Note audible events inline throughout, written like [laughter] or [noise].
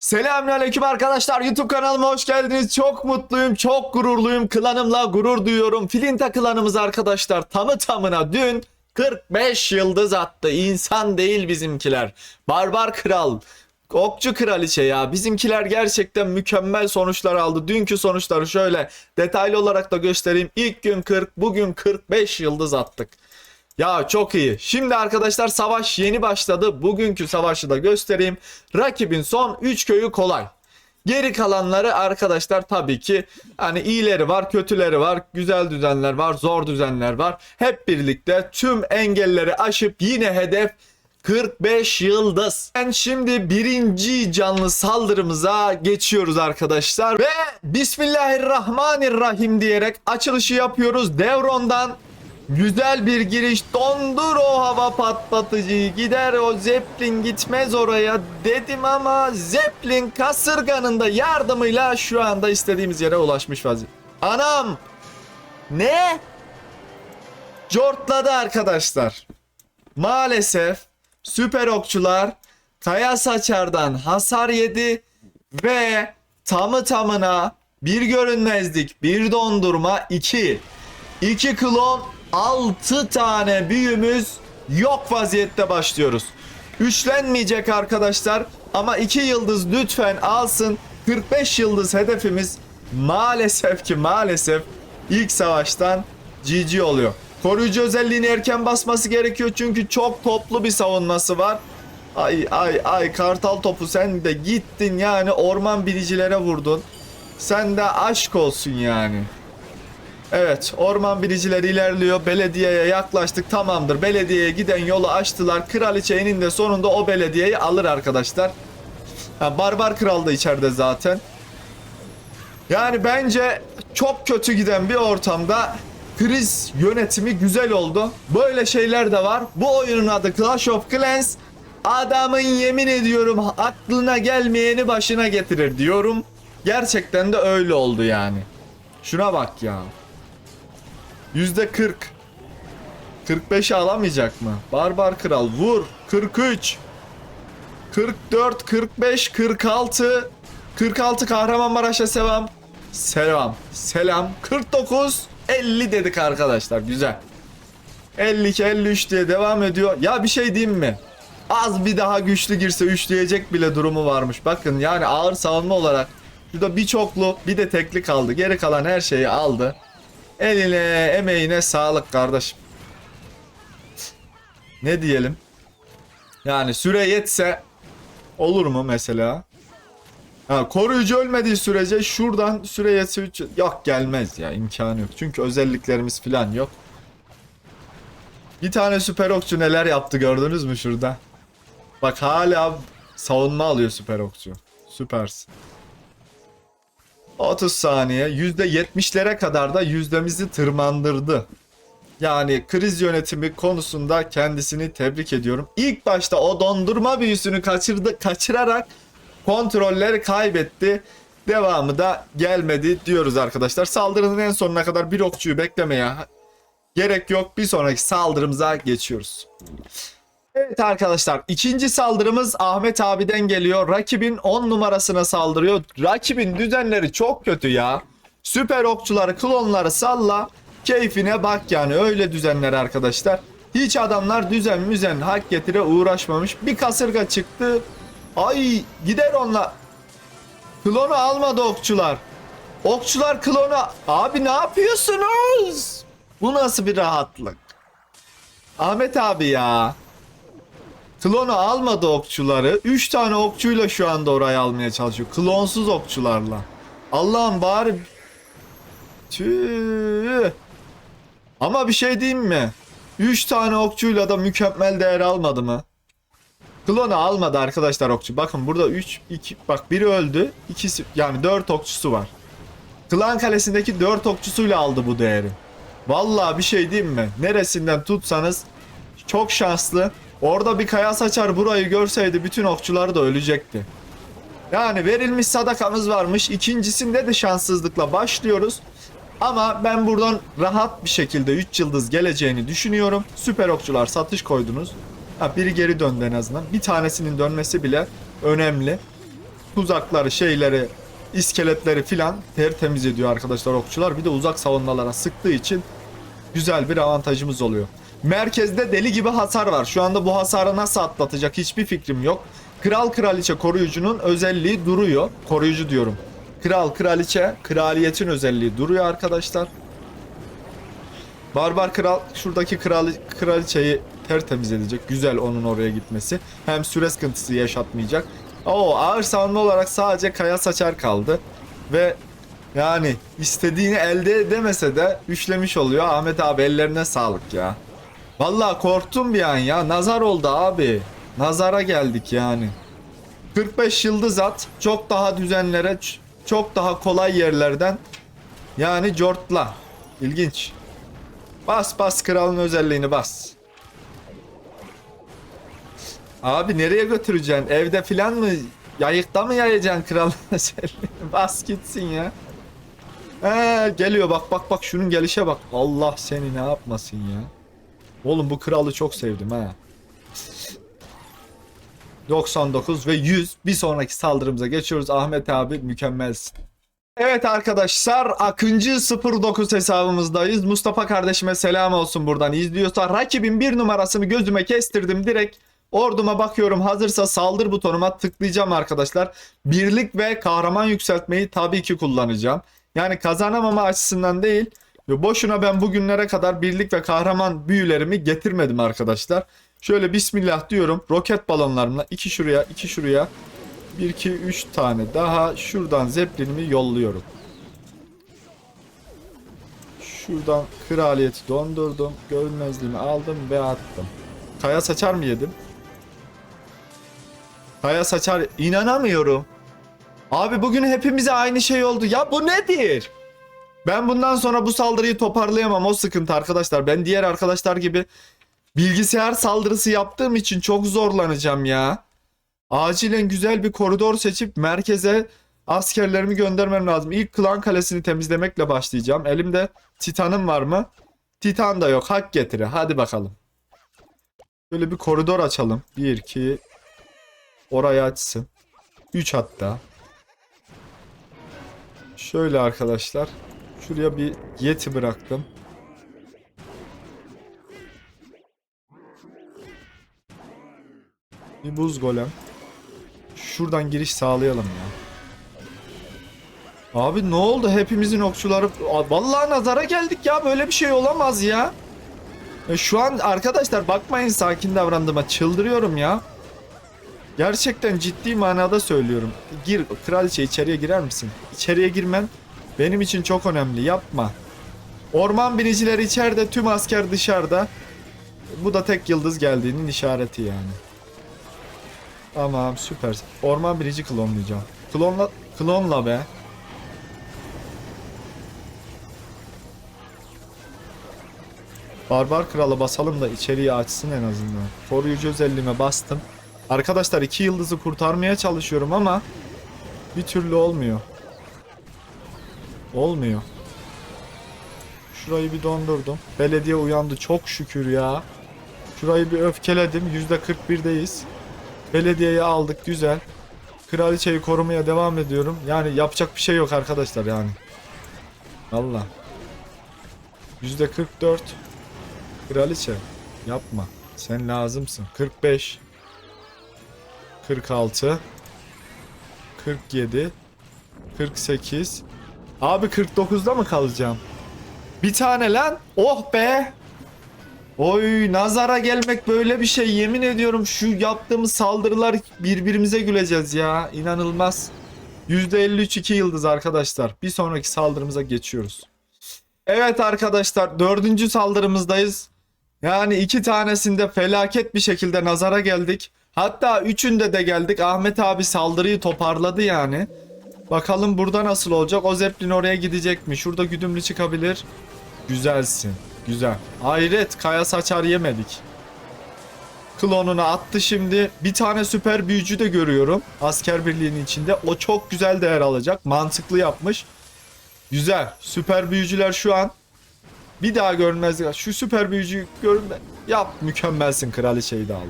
Selamünaleyküm arkadaşlar YouTube kanalıma hoş geldiniz. Çok mutluyum, çok gururluyum. Klanımla gurur duyuyorum. Filinta klanımız arkadaşlar tamı tamına dün 45 yıldız attı. İnsan değil bizimkiler. Barbar kral, okçu kraliçe ya. Bizimkiler gerçekten mükemmel sonuçlar aldı. Dünkü sonuçları şöyle detaylı olarak da göstereyim. İlk gün 40, bugün 45 yıldız attık. Ya çok iyi. Şimdi arkadaşlar savaş yeni başladı. Bugünkü savaşı da göstereyim. Rakibin son 3 köyü kolay. Geri kalanları arkadaşlar tabii ki hani iyileri var, kötüleri var, güzel düzenler var, zor düzenler var. Hep birlikte tüm engelleri aşıp yine hedef 45 yıldız. Ben şimdi birinci canlı saldırımıza geçiyoruz arkadaşlar. Ve Bismillahirrahmanirrahim diyerek açılışı yapıyoruz. Devron'dan Güzel bir giriş. Dondur o hava patlatıcıyı. Gider o Zeppelin gitmez oraya dedim ama Zeppelin kasırganın da yardımıyla şu anda istediğimiz yere ulaşmış vaziyette. Anam! Ne? Cortladı arkadaşlar. Maalesef süper okçular Kaya Saçar'dan hasar yedi ve tamı tamına bir görünmezlik, bir dondurma, iki. İki klon 6 tane büyümüz yok vaziyette başlıyoruz. Üçlenmeyecek arkadaşlar ama 2 yıldız lütfen alsın. 45 yıldız hedefimiz maalesef ki maalesef ilk savaştan GG oluyor. Koruyucu özelliğini erken basması gerekiyor çünkü çok toplu bir savunması var. Ay ay ay kartal topu sen de gittin yani orman binicilere vurdun. Sen de aşk olsun yani. Evet orman biricileri ilerliyor. Belediyeye yaklaştık tamamdır. Belediyeye giden yolu açtılar. Kraliçe eninde sonunda o belediyeyi alır arkadaşlar. Ha, Barbar Kral da içeride zaten. Yani bence çok kötü giden bir ortamda kriz yönetimi güzel oldu. Böyle şeyler de var. Bu oyunun adı Clash of Clans. Adamın yemin ediyorum aklına gelmeyeni başına getirir diyorum. Gerçekten de öyle oldu yani. Şuna bak ya. Yüzde 40. 45'i alamayacak mı? Barbar Kral vur. 43. 44, 45, 46. 46 Kahramanmaraş'a selam. Selam. Selam. 49, 50 dedik arkadaşlar. Güzel. 52, 53 diye devam ediyor. Ya bir şey diyeyim mi? Az bir daha güçlü girse üçleyecek bile durumu varmış. Bakın yani ağır savunma olarak şurada bir çoklu bir de tekli kaldı. Geri kalan her şeyi aldı. Eline emeğine sağlık kardeşim. Ne diyelim? Yani süre yetse olur mu mesela? Ha, koruyucu ölmediği sürece şuradan süre yetse yok gelmez ya imkanı yok. Çünkü özelliklerimiz falan yok. Bir tane süper okçu neler yaptı gördünüz mü şurada? Bak hala savunma alıyor süper okçu. Süpersin. 30 saniye %70'lere kadar da yüzdemizi tırmandırdı. Yani kriz yönetimi konusunda kendisini tebrik ediyorum. İlk başta o dondurma büyüsünü kaçırdı, kaçırarak kontrolleri kaybetti. Devamı da gelmedi diyoruz arkadaşlar. Saldırının en sonuna kadar bir okçuyu beklemeye gerek yok. Bir sonraki saldırımıza geçiyoruz. Evet arkadaşlar ikinci saldırımız Ahmet abiden geliyor. Rakibin 10 numarasına saldırıyor. Rakibin düzenleri çok kötü ya. Süper okçuları klonları salla. Keyfine bak yani öyle düzenler arkadaşlar. Hiç adamlar düzen müzen hak getire uğraşmamış. Bir kasırga çıktı. Ay gider onunla. Klonu almadı okçular. Okçular klonu. Abi ne yapıyorsunuz? Bu nasıl bir rahatlık? Ahmet abi ya. Klonu almadı okçuları. 3 tane okçuyla şu anda orayı almaya çalışıyor. Klonsuz okçularla. Allah'ım bari... Tüh. Ama bir şey diyeyim mi? 3 tane okçuyla da mükemmel değer almadı mı? Klonu almadı arkadaşlar okçu. Bakın burada 3 2 bak biri öldü. ikisi yani 4 okçusu var. Klan kalesindeki 4 okçusuyla aldı bu değeri. Vallahi bir şey diyeyim mi? Neresinden tutsanız çok şanslı. Orada bir kaya saçar burayı görseydi bütün okçular da ölecekti. Yani verilmiş sadakamız varmış. İkincisinde de şanssızlıkla başlıyoruz. Ama ben buradan rahat bir şekilde 3 yıldız geleceğini düşünüyorum. Süper okçular satış koydunuz. Ha, biri geri döndü en azından. Bir tanesinin dönmesi bile önemli. tuzakları, şeyleri, iskeletleri filan tertemiz ediyor arkadaşlar okçular. Bir de uzak savunmalara sıktığı için güzel bir avantajımız oluyor. Merkezde deli gibi hasar var. Şu anda bu hasarı nasıl atlatacak hiçbir fikrim yok. Kral kraliçe koruyucunun özelliği duruyor. Koruyucu diyorum. Kral kraliçe kraliyetin özelliği duruyor arkadaşlar. Barbar kral şuradaki kral kraliçeyi tertemiz edecek. Güzel onun oraya gitmesi. Hem süre sıkıntısı yaşatmayacak. Oo ağır savunma olarak sadece kaya saçar kaldı. Ve yani istediğini elde edemese de üçlemiş oluyor. Ahmet abi ellerine sağlık ya. Vallahi korktum bir an ya. Nazar oldu abi. Nazara geldik yani. 45 yıldız at. Çok daha düzenlere, çok daha kolay yerlerden. Yani cortla. İlginç. Bas bas kralın özelliğini bas. Abi nereye götüreceksin? Evde filan mı? Yayıkta mı yayacaksın kralın [laughs] özelliğini? Bas gitsin ya. He, geliyor bak bak bak şunun gelişe bak. Allah seni ne yapmasın ya. Oğlum bu kralı çok sevdim ha. 99 ve 100 bir sonraki saldırımıza geçiyoruz. Ahmet abi mükemmelsin. Evet arkadaşlar Akıncı 09 hesabımızdayız. Mustafa kardeşime selam olsun buradan izliyorsa. Rakibin bir numarasını gözüme kestirdim direkt. Orduma bakıyorum hazırsa saldır butonuma tıklayacağım arkadaşlar. Birlik ve kahraman yükseltmeyi tabii ki kullanacağım. Yani kazanamama açısından değil. Boşuna ben bugünlere kadar birlik ve kahraman büyülerimi getirmedim arkadaşlar. Şöyle bismillah diyorum. Roket balonlarımla iki şuraya iki şuraya 1 2 3 tane daha şuradan zeplinimi yolluyorum. Şuradan kraliyeti dondurdum. Görünmezliğimi aldım ve attım. Kaya saçar mı yedim? Kaya saçar inanamıyorum. Abi bugün hepimize aynı şey oldu. Ya bu nedir? Ben bundan sonra bu saldırıyı toparlayamam. O sıkıntı arkadaşlar. Ben diğer arkadaşlar gibi bilgisayar saldırısı yaptığım için çok zorlanacağım ya. Acilen güzel bir koridor seçip merkeze askerlerimi göndermem lazım. İlk klan kalesini temizlemekle başlayacağım. Elimde titanım var mı? Titan da yok. Hak getire. Hadi bakalım. Böyle bir koridor açalım. 1 2 orayı açsın. 3 hatta. Şöyle arkadaşlar. Şuraya bir yeti bıraktım. Bir buz golem. Şuradan giriş sağlayalım ya. Abi ne oldu hepimizin okçuları? Vallahi nazara geldik ya böyle bir şey olamaz ya. E, şu an arkadaşlar bakmayın sakin davrandığıma çıldırıyorum ya. Gerçekten ciddi manada söylüyorum. Gir kraliçe içeriye girer misin? İçeriye girmen benim için çok önemli yapma. Orman binicileri içeride tüm asker dışarıda. Bu da tek yıldız geldiğinin işareti yani. Tamam süper. Orman birici klonlayacağım. Klonla, klonla be. Barbar kralı basalım da içeriği açsın en azından. Koruyucu özelliğime bastım. Arkadaşlar iki yıldızı kurtarmaya çalışıyorum ama bir türlü olmuyor. Olmuyor. Şurayı bir dondurdum. Belediye uyandı çok şükür ya. Şurayı bir öfkeledim. %41'deyiz. Belediyeyi aldık güzel. Kraliçeyi korumaya devam ediyorum. Yani yapacak bir şey yok arkadaşlar yani. Valla. %44. Kraliçe yapma. Sen lazımsın. 45. 46. 47. 48. Abi 49'da mı kalacağım? Bir tane lan. Oh be. Oy nazara gelmek böyle bir şey yemin ediyorum şu yaptığımız saldırılar birbirimize güleceğiz ya inanılmaz. %53 2 yıldız arkadaşlar bir sonraki saldırımıza geçiyoruz. Evet arkadaşlar dördüncü saldırımızdayız. Yani iki tanesinde felaket bir şekilde nazara geldik. Hatta üçünde de geldik Ahmet abi saldırıyı toparladı yani. Bakalım burada nasıl olacak o zeplin oraya gidecek mi? Şurada güdümlü çıkabilir. Güzelsin. Güzel. Hayret kaya saçar yemedik. Klonunu attı şimdi. Bir tane süper büyücü de görüyorum. Asker birliğinin içinde. O çok güzel değer alacak. Mantıklı yapmış. Güzel. Süper büyücüler şu an. Bir daha görünmezlik. Şu süper büyücüyü görünme. Yap. Mükemmelsin. Kraliçeyi de aldı.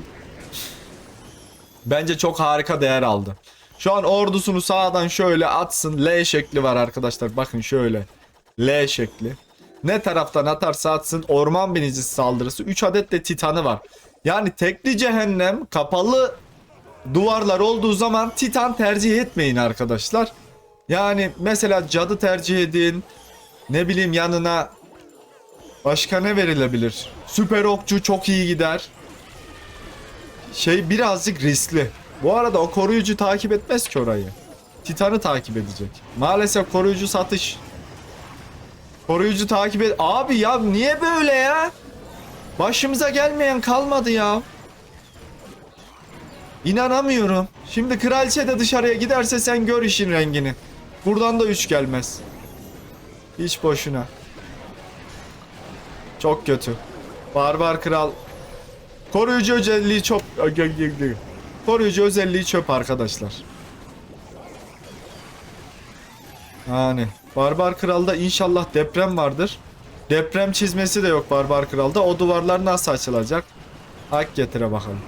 Bence çok harika değer aldı. Şu an ordusunu sağdan şöyle atsın. L şekli var arkadaşlar. Bakın şöyle. L şekli. Ne taraftan atarsa atsın orman binicisi saldırısı. 3 adet de titanı var. Yani tekli cehennem kapalı duvarlar olduğu zaman titan tercih etmeyin arkadaşlar. Yani mesela cadı tercih edin. Ne bileyim yanına başka ne verilebilir? Süper okçu çok iyi gider. Şey birazcık riskli. Bu arada o koruyucu takip etmez ki orayı. Titan'ı takip edecek. Maalesef koruyucu satış. Koruyucu takip et. Abi ya niye böyle ya? Başımıza gelmeyen kalmadı ya. İnanamıyorum. Şimdi kraliçe de dışarıya giderse sen gör işin rengini. Buradan da 3 gelmez. Hiç boşuna. Çok kötü. Barbar kral. Koruyucu özelliği çok... Koruyucu özelliği çöp arkadaşlar. Yani Barbar Kral'da inşallah deprem vardır. Deprem çizmesi de yok Barbar Kral'da. O duvarlar nasıl açılacak? Hak getire bakalım.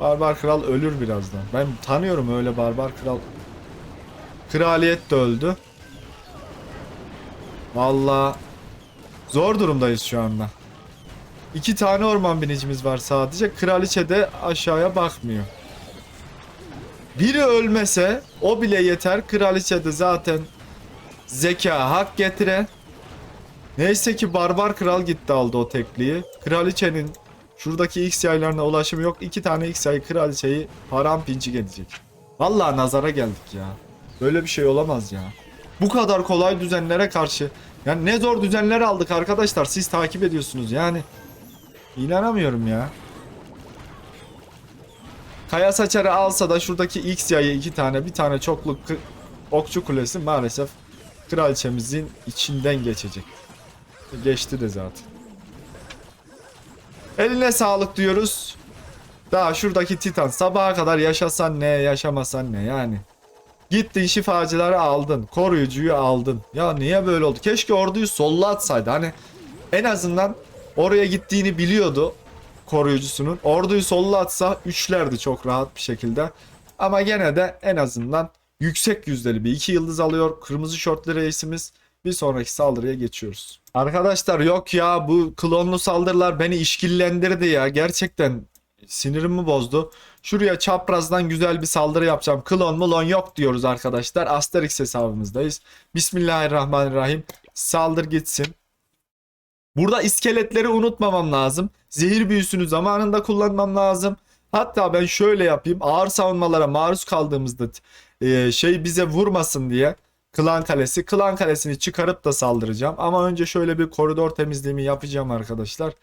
Barbar Kral ölür birazdan. Ben tanıyorum öyle Barbar Kral. Kraliyet de öldü. Valla zor durumdayız şu anda. İki tane orman binicimiz var sadece. Kraliçe de aşağıya bakmıyor. Biri ölmese o bile yeter. Kraliçe de zaten zeka hak getire. Neyse ki barbar kral gitti aldı o tekliği. Kraliçenin şuradaki X yaylarına ulaşımı yok. İki tane X yay kraliçeyi parampincik edecek. Vallahi nazara geldik ya. Böyle bir şey olamaz ya. Bu kadar kolay düzenlere karşı. Yani ne zor düzenler aldık arkadaşlar. Siz takip ediyorsunuz yani. İnanamıyorum ya. Kaya saçarı alsa da şuradaki X yayı iki tane bir tane çoklu okçu kulesi maalesef kraliçemizin içinden geçecek. Geçti de zaten. Eline sağlık diyoruz. Daha şuradaki Titan sabaha kadar yaşasan ne yaşamasan ne yani. Gittin şifacıları aldın. Koruyucuyu aldın. Ya niye böyle oldu? Keşke orduyu solla atsaydı. Hani en azından oraya gittiğini biliyordu koruyucusunun. Orduyu solla atsa üçlerdi çok rahat bir şekilde. Ama gene de en azından yüksek yüzdeli bir iki yıldız alıyor. Kırmızı şortlu reisimiz. Bir sonraki saldırıya geçiyoruz. Arkadaşlar yok ya bu klonlu saldırılar beni işkillendirdi ya. Gerçekten sinirimi bozdu. Şuraya çaprazdan güzel bir saldırı yapacağım. Klon mulon yok diyoruz arkadaşlar. Asterix hesabımızdayız. Bismillahirrahmanirrahim. Saldır gitsin. Burada iskeletleri unutmamam lazım. Zehir büyüsünü zamanında kullanmam lazım. Hatta ben şöyle yapayım. Ağır savunmalara maruz kaldığımızda e, şey bize vurmasın diye Klan Kalesi. Klan Kalesi'ni çıkarıp da saldıracağım. Ama önce şöyle bir koridor temizliğimi yapacağım arkadaşlar.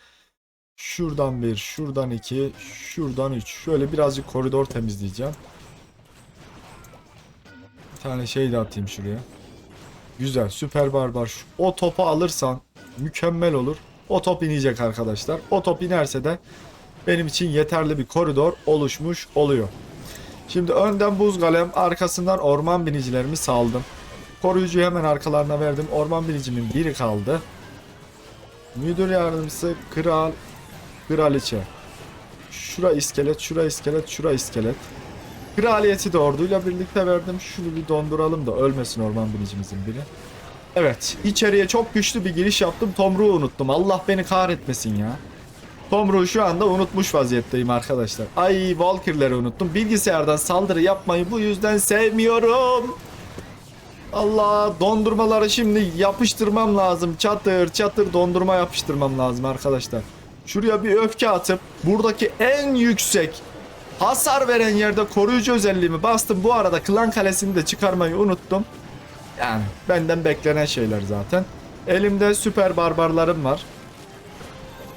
Şuradan bir, şuradan iki, şuradan üç. Şöyle birazcık koridor temizleyeceğim. Bir tane şey de atayım şuraya. Güzel, süper barbar. O topu alırsan mükemmel olur. O top inecek arkadaşlar. O top inerse de benim için yeterli bir koridor oluşmuş oluyor. Şimdi önden buz galem, arkasından orman binicilerimi saldım. Koruyucuyu hemen arkalarına verdim. Orman binicimin biri kaldı. Müdür yardımcısı, kral, kraliçe. Şura iskelet, şura iskelet, şura iskelet. Kraliyeti de orduyla birlikte verdim. Şunu bir donduralım da ölmesin orman binicimizin biri. Evet, içeriye çok güçlü bir giriş yaptım. Tomruğu unuttum. Allah beni kahretmesin ya. Tomruğu şu anda unutmuş vaziyetteyim arkadaşlar. Ay Valkyrie'leri unuttum. Bilgisayardan saldırı yapmayı bu yüzden sevmiyorum. Allah dondurmaları şimdi yapıştırmam lazım. Çatır çatır dondurma yapıştırmam lazım arkadaşlar. Şuraya bir öfke atıp buradaki en yüksek hasar veren yerde koruyucu özelliğimi bastım. Bu arada klan kalesini de çıkarmayı unuttum. Yani benden beklenen şeyler zaten. Elimde süper barbarlarım var.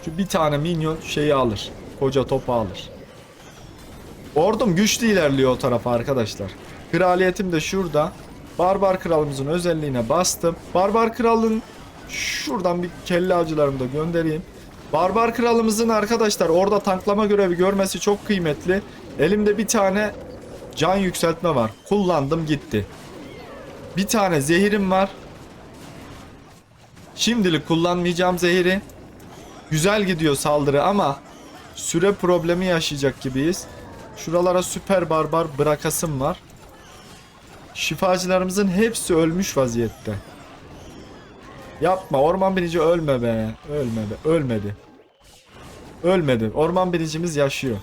Şu bir tane minyon şeyi alır. Koca topu alır. Ordum güçlü ilerliyor o tarafa arkadaşlar. Kraliyetim de şurada. Barbar kralımızın özelliğine bastım. Barbar kralın şuradan bir kelle avcılarımı da göndereyim. Barbar kralımızın arkadaşlar orada tanklama görevi görmesi çok kıymetli. Elimde bir tane can yükseltme var. Kullandım gitti. Bir tane zehirim var. Şimdilik kullanmayacağım zehiri. Güzel gidiyor saldırı ama süre problemi yaşayacak gibiyiz. Şuralara süper barbar bırakasım var. Şifacılarımızın hepsi ölmüş vaziyette. Yapma orman binici ölme be. Ölme be. Ölmedi. Ölmedi. Orman binicimiz yaşıyor.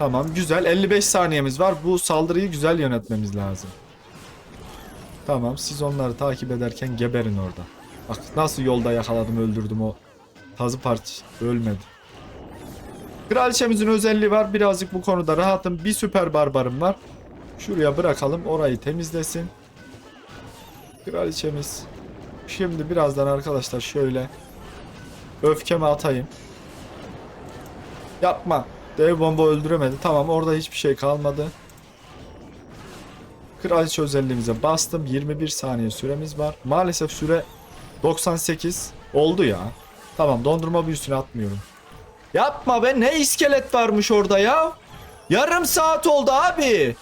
Tamam güzel. 55 saniyemiz var. Bu saldırıyı güzel yönetmemiz lazım. Tamam siz onları takip ederken geberin orada. Bak nasıl yolda yakaladım öldürdüm o tazı parça. Ölmedi. Kraliçemizin özelliği var. Birazcık bu konuda rahatım. Bir süper barbarım var. Şuraya bırakalım. Orayı temizlesin. Kraliçemiz. Şimdi birazdan arkadaşlar şöyle öfkemi atayım. Yapma. Dev bomba öldüremedi. Tamam orada hiçbir şey kalmadı. Kraliçe özelliğimize bastım. 21 saniye süremiz var. Maalesef süre 98 oldu ya. Tamam dondurma büyüsünü atmıyorum. Yapma be ne iskelet varmış orada ya. Yarım saat oldu abi.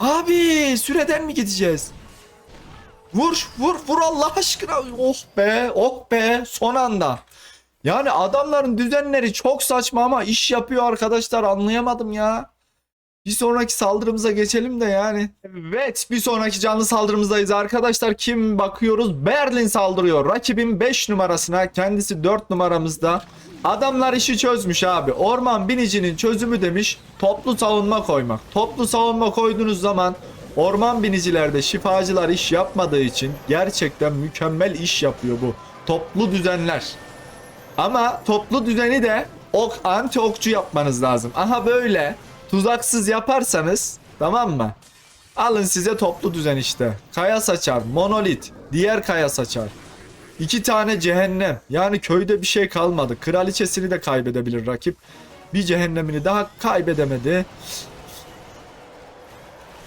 Abi süreden mi gideceğiz? Vur vur vur Allah aşkına. Oh be oh be son anda. Yani adamların düzenleri çok saçma ama iş yapıyor arkadaşlar anlayamadım ya. Bir sonraki saldırımıza geçelim de yani. Evet bir sonraki canlı saldırımızdayız arkadaşlar. Kim bakıyoruz? Berlin saldırıyor. Rakibin 5 numarasına kendisi 4 numaramızda. Adamlar işi çözmüş abi. Orman binicinin çözümü demiş toplu savunma koymak. Toplu savunma koyduğunuz zaman orman binicilerde şifacılar iş yapmadığı için gerçekten mükemmel iş yapıyor bu. Toplu düzenler. Ama toplu düzeni de ok anti okçu yapmanız lazım. Aha böyle tuzaksız yaparsanız tamam mı? Alın size toplu düzen işte. Kaya saçar, monolit, diğer kaya saçar. İki tane cehennem. Yani köyde bir şey kalmadı. Kraliçesini de kaybedebilir rakip. Bir cehennemini daha kaybedemedi.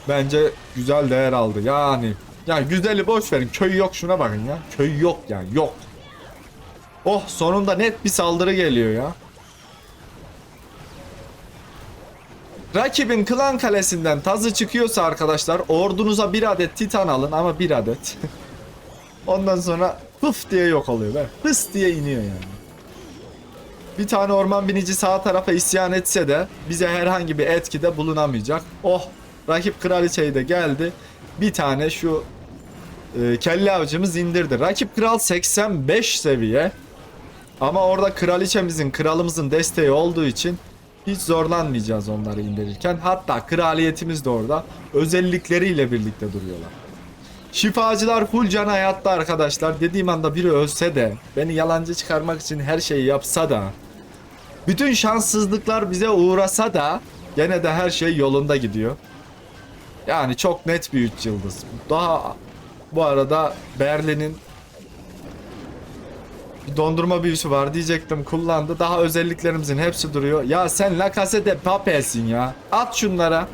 Bence güzel değer aldı. Yani yani güzeli boş verin. Köy yok şuna bakın ya. Köy yok yani yok. Oh sonunda net bir saldırı geliyor ya. Rakibin klan kalesinden tazı çıkıyorsa arkadaşlar ordunuza bir adet titan alın ama bir adet. [laughs] Ondan sonra pıf diye yok oluyor be. Hıs diye iniyor yani. Bir tane orman binici sağ tarafa isyan etse de bize herhangi bir etkide bulunamayacak. Oh rakip kraliçeyi de geldi. Bir tane şu e, kelle avcımız indirdi. Rakip kral 85 seviye. Ama orada kraliçemizin, kralımızın desteği olduğu için hiç zorlanmayacağız onları indirirken. Hatta kraliyetimiz de orada özellikleriyle birlikte duruyorlar. Şifacılar full can hayatta arkadaşlar. Dediğim anda biri ölse de, beni yalancı çıkarmak için her şeyi yapsa da, bütün şanssızlıklar bize uğrasa da gene de her şey yolunda gidiyor. Yani çok net bir 3 yıldız. Daha bu arada Berlin'in bir dondurma büyüsü var diyecektim kullandı. Daha özelliklerimizin hepsi duruyor. Ya sen La Casa de Papel'sin ya. At şunlara.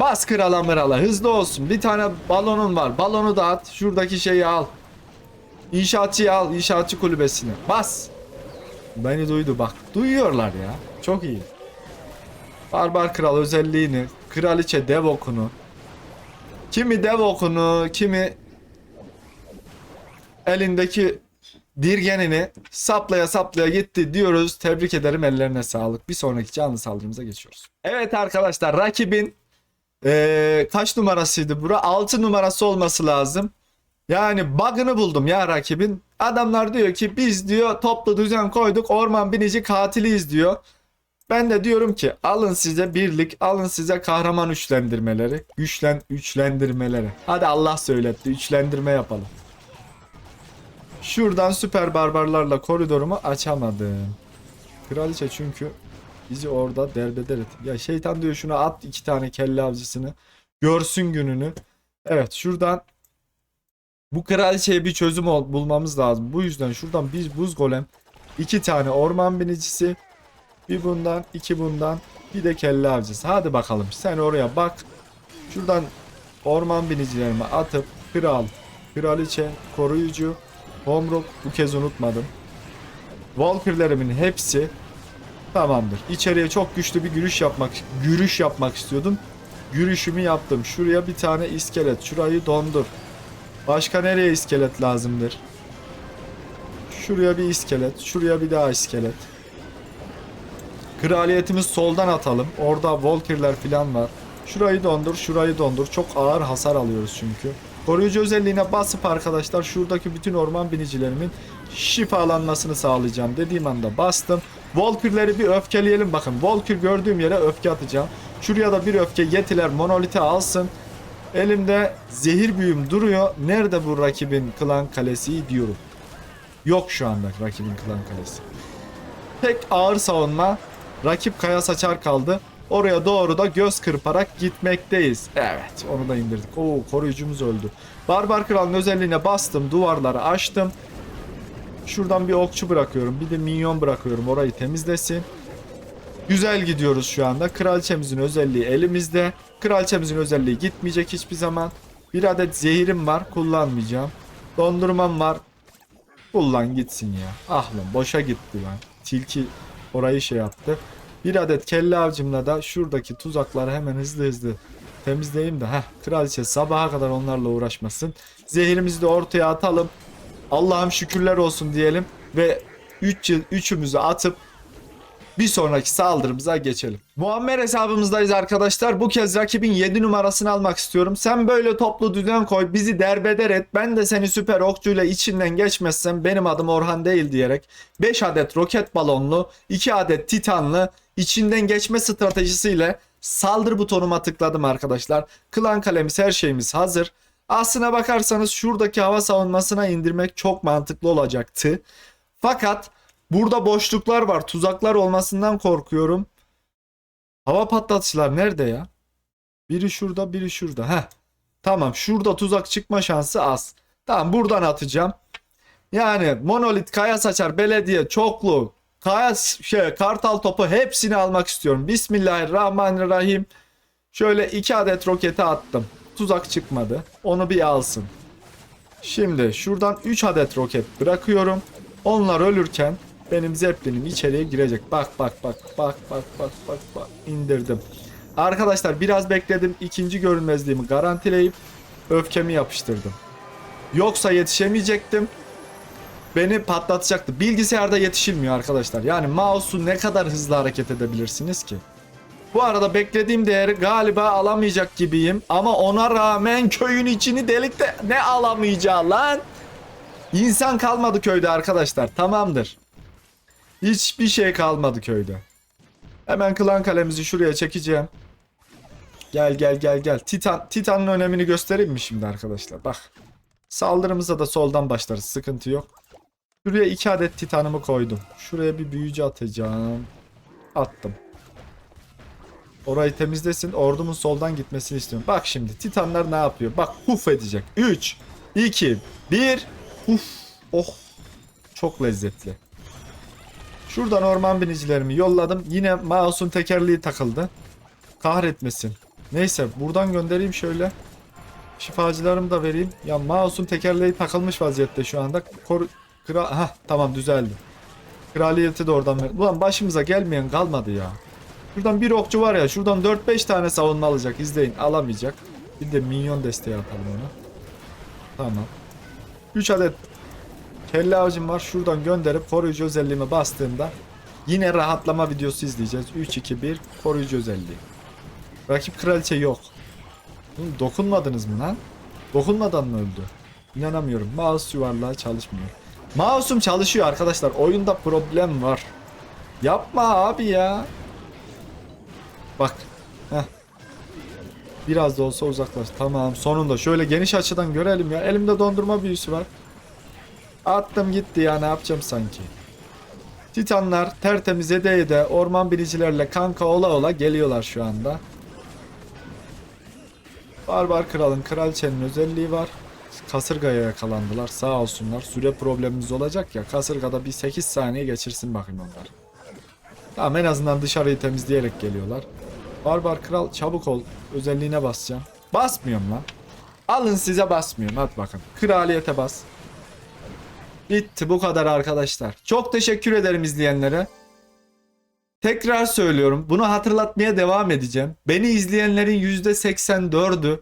Bas krala mırala hızlı olsun. Bir tane balonun var. Balonu da at. Şuradaki şeyi al. İnşaatçıyı al. İnşaatçı kulübesini. Bas. Beni duydu bak. Duyuyorlar ya. Çok iyi. Barbar kral özelliğini. Kraliçe dev okunu. Kimi dev okunu. Kimi elindeki dirgenini saplaya saplaya gitti diyoruz. Tebrik ederim ellerine sağlık. Bir sonraki canlı saldırımıza geçiyoruz. Evet arkadaşlar rakibin eee, kaç numarasıydı bura? 6 numarası olması lazım. Yani bug'ını buldum ya rakibin. Adamlar diyor ki biz diyor toplu düzen koyduk orman binici katiliyiz diyor. Ben de diyorum ki alın size birlik, alın size kahraman üçlendirmeleri, güçlen üçlendirmeleri. Hadi Allah söyletti, üçlendirme yapalım. Şuradan süper barbarlarla koridorumu açamadım. Kraliçe çünkü bizi orada derbeder et. Ya şeytan diyor şuna at iki tane kelle avcısını. Görsün gününü. Evet şuradan bu kraliçeye bir çözüm bulmamız lazım. Bu yüzden şuradan bir buz golem, iki tane orman binicisi, bir bundan, iki bundan, bir de kelle avcısı. Hadi bakalım sen oraya bak. Şuradan orman binicilerimi atıp kral, kraliçe, koruyucu, Homrock bu kez unutmadım. Valkyrlerimin hepsi tamamdır. İçeriye çok güçlü bir giriş yapmak, gürüş yapmak istiyordum. Gürüşümü yaptım. Şuraya bir tane iskelet. Şurayı dondur. Başka nereye iskelet lazımdır? Şuraya bir iskelet. Şuraya bir daha iskelet. Kraliyetimiz soldan atalım. Orada Volker'ler falan var. Şurayı dondur, şurayı dondur. Çok ağır hasar alıyoruz çünkü. Koruyucu özelliğine basıp arkadaşlar şuradaki bütün orman binicilerimin şifalanmasını sağlayacağım. Dediğim anda bastım. Volker'leri bir öfkeleyelim bakın. Volker gördüğüm yere öfke atacağım. Şuraya da bir öfke yetiler monolite alsın. Elimde zehir büyüm duruyor. Nerede bu rakibin klan kalesi diyorum. Yok şu anda rakibin klan kalesi. Tek ağır savunma. Rakip kaya saçar kaldı. Oraya doğru da göz kırparak gitmekteyiz. Evet onu da indirdik. Oo koruyucumuz öldü. Barbar kralın özelliğine bastım. Duvarları açtım. Şuradan bir okçu bırakıyorum. Bir de minyon bırakıyorum. Orayı temizlesin. Güzel gidiyoruz şu anda. Kraliçemizin özelliği elimizde. Kraliçemizin özelliği gitmeyecek hiçbir zaman. Bir adet zehirim var. Kullanmayacağım. Dondurmam var. Kullan gitsin ya. Ah lan boşa gitti lan. Tilki orayı şey yaptı. Bir adet kelle avcımla da şuradaki tuzakları hemen hızlı hızlı temizleyeyim de. Heh, kraliçe sabaha kadar onlarla uğraşmasın. Zehirimizi de ortaya atalım. Allah'ım şükürler olsun diyelim. Ve 3 yıl üçümüzü atıp bir sonraki saldırımıza geçelim. Muammer hesabımızdayız arkadaşlar. Bu kez rakibin 7 numarasını almak istiyorum. Sen böyle toplu düzen koy. Bizi derbeder et. Ben de seni süper okçuyla içinden geçmezsem benim adım Orhan değil diyerek 5 adet roket balonlu, 2 adet titanlı içinden geçme stratejisiyle saldır butonuma tıkladım arkadaşlar. Klan kalemiz her şeyimiz hazır. Aslına bakarsanız şuradaki hava savunmasına indirmek çok mantıklı olacaktı. Fakat burada boşluklar var. Tuzaklar olmasından korkuyorum. Hava patlatıcılar nerede ya? Biri şurada, biri şurada. Heh. Tamam, şurada tuzak çıkma şansı az. Tamam, buradan atacağım. Yani monolit, kaya saçar, belediye, çoklu, kaya şey, kartal topu hepsini almak istiyorum. Bismillahirrahmanirrahim. Şöyle iki adet roketi attım. Tuzak çıkmadı. Onu bir alsın. Şimdi şuradan 3 adet roket bırakıyorum. Onlar ölürken benim zeplinim içeriye girecek. Bak bak bak bak bak bak bak bak indirdim. Arkadaşlar biraz bekledim. ikinci görünmezliğimi garantileyip öfkemi yapıştırdım. Yoksa yetişemeyecektim. Beni patlatacaktı. Bilgisayarda yetişilmiyor arkadaşlar. Yani mouse'u ne kadar hızlı hareket edebilirsiniz ki? Bu arada beklediğim değeri galiba alamayacak gibiyim. Ama ona rağmen köyün içini delikte ne alamayacağı lan? İnsan kalmadı köyde arkadaşlar. Tamamdır. Hiçbir şey kalmadı köyde. Hemen klan kalemizi şuraya çekeceğim. Gel gel gel gel. Titan Titan'ın önemini göstereyim mi şimdi arkadaşlar? Bak. Saldırımıza da soldan başlarız. Sıkıntı yok. Şuraya iki adet Titan'ımı koydum. Şuraya bir büyücü atacağım. Attım. Orayı temizlesin. Ordumun soldan gitmesini istiyorum. Bak şimdi Titanlar ne yapıyor? Bak huf edecek. 3, 2, 1. Huf. Oh. Çok lezzetli. Şuradan orman binicilerimi yolladım. Yine mouse'un tekerleği takıldı. Kahretmesin. Neyse buradan göndereyim şöyle. Şifacılarımı da vereyim. Ya mouse'un tekerleği takılmış vaziyette şu anda. Kor Kral Hah tamam düzeldi. Kraliyeti de oradan ver. Ulan başımıza gelmeyen kalmadı ya. Şuradan bir okçu var ya. Şuradan 4-5 tane savunma alacak. İzleyin. Alamayacak. Bir de minyon desteği atalım ona. Tamam. 3 adet kelle avcım var. Şuradan gönderip koruyucu özelliğime bastığımda yine rahatlama videosu izleyeceğiz. 3-2-1 koruyucu özelliği. Rakip kraliçe yok. Oğlum dokunmadınız mı lan? Dokunmadan mı öldü? İnanamıyorum. Mouse yuvarlağı çalışmıyor. Mouse'um çalışıyor arkadaşlar. Oyunda problem var. Yapma abi ya. Bak. Heh. Biraz da olsa uzaklaş. Tamam sonunda şöyle geniş açıdan görelim ya. Elimde dondurma büyüsü var. Attım gitti ya ne yapacağım sanki. Titanlar tertemiz ede ede orman binicilerle kanka ola ola geliyorlar şu anda. Barbar kralın kraliçenin özelliği var. Kasırgaya yakalandılar sağ olsunlar. Süre problemimiz olacak ya. Kasırgada bir 8 saniye geçirsin bakayım onlar. Tamam en azından dışarıyı temizleyerek geliyorlar. Barbar kral çabuk ol. Özelliğine basacağım. Basmıyorum lan. Alın size basmıyorum. Hadi bakın. Kraliyete bas. Bitti bu kadar arkadaşlar. Çok teşekkür ederim izleyenlere. Tekrar söylüyorum. Bunu hatırlatmaya devam edeceğim. Beni izleyenlerin %84'ü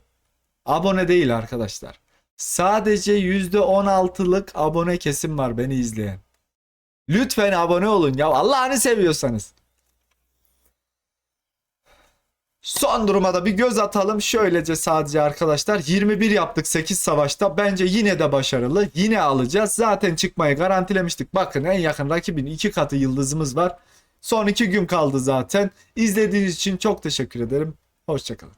abone değil arkadaşlar. Sadece %16'lık abone kesim var beni izleyen. Lütfen abone olun ya Allah'ını seviyorsanız. Son duruma da bir göz atalım. Şöylece sadece arkadaşlar 21 yaptık 8 savaşta. Bence yine de başarılı. Yine alacağız. Zaten çıkmayı garantilemiştik. Bakın en yakın rakibin iki katı yıldızımız var. Son iki gün kaldı zaten. İzlediğiniz için çok teşekkür ederim. Hoşçakalın.